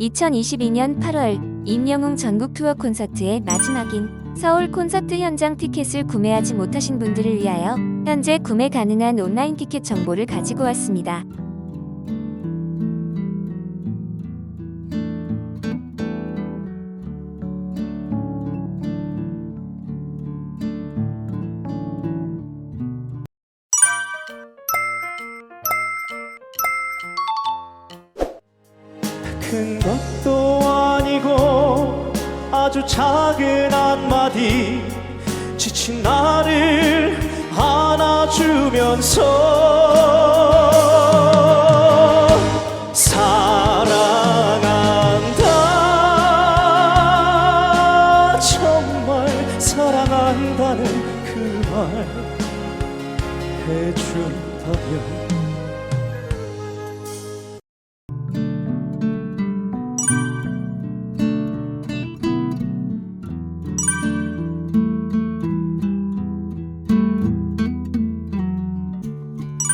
2022년 8월 임영웅 전국 투어 콘서트의 마지막인 서울 콘서트 현장 티켓을 구매하지 못하신 분들을 위하여 현재 구매 가능한 온라인 티켓 정보를 가지고 왔습니다. 큰 것도 아니고 아주 작은 한마디. 지친 나를 안아주면서 사랑한다. 정말 사랑한다는 그 말 해준다면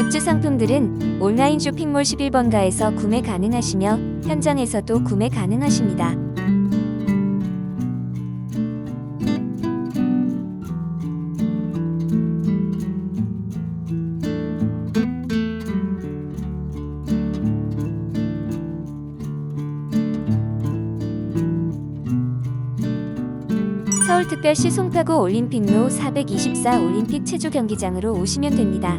굿즈 상품들은 온라인 쇼핑몰 11번가에서 구매 가능하시며 현장에서도 구매 가능하십니다. 서울특별시 송파구 올림픽로 424 올림픽 체조 경기장으로 오시면 됩니다.